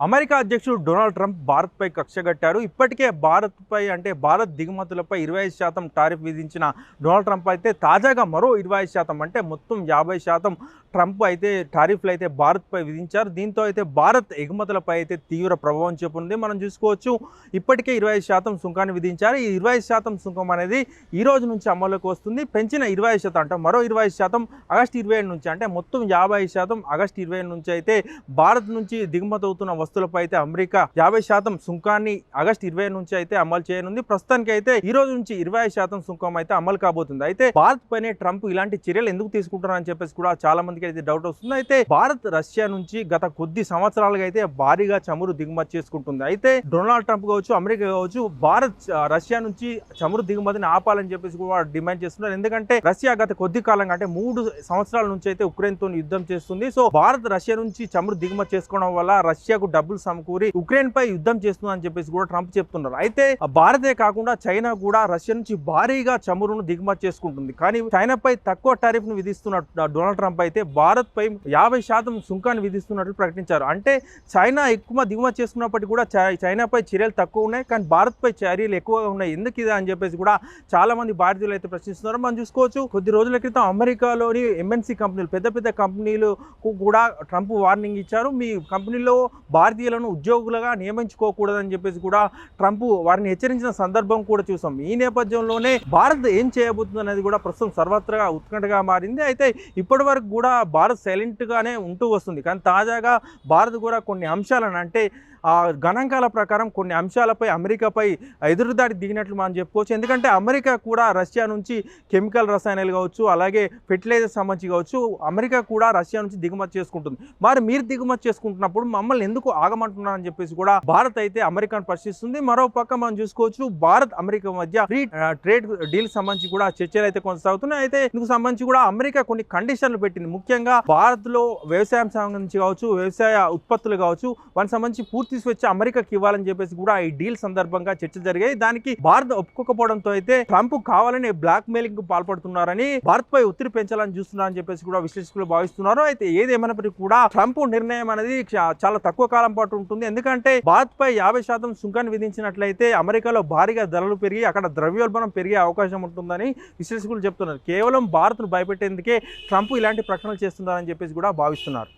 America అధ్యక్షుడు Donald Trump భారత్పై కక్షగట్టారు ఇప్పటికే భారత్పై అంటే భారత్ దిగుమతులపై ఇరవై ఐదు శాతం టారిఫ్ విధించిన డొనాల్డ్ ట్రంప్ అయితే తాజాగా మరో ఇరవై ఐదు శాతం అంటే మొత్తం యాభై శాతం ట్రంప్ అయితే టారిఫ్లు అయితే భారత్పై విధించారు. దీంతో అయితే భారత్ ఎగుమతులపై అయితే తీవ్ర ప్రభావం చూపుంది మనం చూసుకోవచ్చు ఇప్పటికే ఇరవై ఐదు శాతం సుంకాన్ని విధించారు. ఈ ఇరవై శాతం సుంకం అనేది ఈ రోజు నుంచి అమల్లోకి వస్తుంది. పెంచిన ఇరవై ఐదు శాతం అంటే మరో ఇరవై ఐదు శాతం ఆగస్టు ఇరవై నుంచి అంటే మొత్తం యాభై ఐదు శాతం ఆగస్టు ఇరవై నుంచి అయితే భారత్ నుంచి దిగుమతి అవుతున్న వస్తువులపై అయితే అమెరికా యాభై శాతం సుంకాన్ని ఆగస్ట్ ఇరవై నుంచి అయితే అమలు చేయనుంది. ప్రస్తుతానికి అయితే ఈ రోజు నుంచి ఇరవై ఐదు శాతం సుంకం అయితే అమలు కాబోతుంది. అయితే భారత్ పైనే ట్రంప్ ఇలాంటి చర్యలు ఎందుకు తీసుకుంటున్నారని చెప్పేసి కూడా చాలా మందికి అయితే డౌట్ వస్తుంది. అయితే భారత్ రష్యా నుంచి గత కొద్ది సంవత్సరాలుగా అయితే భారీగా చమురు దిగుమతి చేసుకుంటుంది. అయితే డొనాల్డ్ ట్రంప్ కావచ్చు అమెరికా కావచ్చు భారత్ రష్యా నుంచి చమురు దిగుమతిని ఆపాలని చెప్పేసి కూడా డిమాండ్ చేస్తున్నారు. ఎందుకంటే రష్యా గత కొద్ది కాలంగా అంటే మూడు సంవత్సరాల నుంచి అయితే ఉక్రెయిన్తో యుద్ధం చేస్తుంది. సో భారత్ రష్యా నుంచి చమురు దిగుమతి చేసుకోవడం వల్ల రష్యాకు డబ్బులు సమకూరి ఉక్రెయిన్ పై యుద్ధం చేస్తుందని చెప్పేసి కూడా ట్రంప్ చెప్తున్నారు. అయితే భారతే కాకుండా చైనా కూడా రష్యా నుంచి భారీగా చమురును దిగుమతి చేసుకుంటుంది. కానీ చైనాపై తక్కువ టారిఫ్ను విధిస్తున్న డొనాల్డ్ ట్రంప్ అయితే భారత్ పై యాభై శాతం సుంకాన్ని విధిస్తున్నట్లు ప్రకటించారు. అంటే చైనా ఎక్కువ దిగుమతి చేసుకున్నప్పటికీ కూడా చై- చైనాపై చర్యలు తక్కువ ఉన్నాయి. కానీ భారత్పై చర్యలు ఎక్కువగా ఉన్నాయి. ఎందుకు ఇది అని చెప్పేసి కూడా చాలా మంది భారతీయులు అయితే ప్రశ్నిస్తున్నారు. మనం చూసుకోవచ్చు కొద్ది రోజుల క్రితం అమెరికాలోని ఎంఎన్సీ కంపెనీలు పెద్ద పెద్ద కంపెనీలకు కూడా ట్రంప్ వార్నింగ్ ఇచ్చారు. మీ కంపెనీలో భారతీయులను ఉద్యోగులుగా నియమించుకోకూడదని చెప్పేసి కూడా ట్రంప్ వారిని హెచ్చరించిన సందర్భం కూడా చూసాం. ఈ నేపథ్యంలోనే భారత్ ఏం చేయబోతుంది అనేది కూడా ప్రస్తుతం సర్వత్రా ఉత్కంఠగా మారింది. అయితే ఇప్పటి వరకు కూడా భారత్ సైలెంట్గానే ఉంటూ వస్తుంది. కానీ తాజాగా భారత్ కూడా కొన్ని అంశాలను అంటే ఆ గణాంకాల ప్రకారం కొన్ని అంశాలపై అమెరికాపై ఎదురుదాడి దిగినట్లు మనం చెప్పుకోవచ్చు. ఎందుకంటే అమెరికా కూడా రష్యా నుంచి కెమికల్ రసాయనాలు కావచ్చు అలాగే ఫెర్టిలైజర్ సంబంధించి కావచ్చు అమెరికా కూడా రష్యా నుంచి దిగుమతి చేసుకుంటుంది. మరి మీరు దిగుమతి చేసుకుంటున్నప్పుడు మమ్మల్ని ఎందుకు ఆగమంటున్నారని చెప్పేసి కూడా భారత్ అయితే అమెరికాను ప్రశ్నిస్తుంది. మరో పక్క మనం చూసుకోవచ్చు భారత్ అమెరికా మధ్య ఫ్రీ ట్రేడ్ డీల్ సంబంధించి కూడా చర్చలు అయితే కొనసాగుతున్నాయి. అయితే ఇందుకు సంబంధించి కూడా అమెరికా కొన్ని కండిషన్లు పెట్టింది. ముఖ్యంగా భారత్లో వ్యవసాయం సంబంధించి కావచ్చు వ్యవసాయ ఉత్పత్తులు కావచ్చు వాటికి సంబంధించి పూర్తి తీసుకొచ్చి అమెరికాకి ఇవ్వాలని చెప్పేసి కూడా ఈ డీల్ సందర్భంగా చర్చ జరిగాయి. దానికి భారత్ ఒప్పుకోకపోవడంతో అయితే ట్రంప్ కావాలని బ్లాక్ మెయిలింగ్కు పాల్పడుతున్నారని భారత్ పై ఒత్తిడి పెంచాలని చూస్తున్నారని చెప్పేసి కూడా విశ్లేషకులు భావిస్తున్నారు. అయితే ఏదేమైనప్పటికీ కూడా ట్రంప్ నిర్ణయం అనేది చాలా తక్కువ కాలం పాటు ఉంటుంది. ఎందుకంటే భారత్ పై యాభై శాతం సుంకాన్ని విధించినట్లయితే అమెరికాలో భారీగా ధరలు పెరిగి అక్కడ ద్రవ్యోల్బణం పెరిగే అవకాశం ఉంటుందని విశ్లేషకులు చెప్తున్నారు. కేవలం భారత్ను భయపెట్టేందుకే ట్రంప్ ఇలాంటి ప్రకటనలు చేస్తున్నారని చెప్పేసి కూడా భావిస్తున్నారు.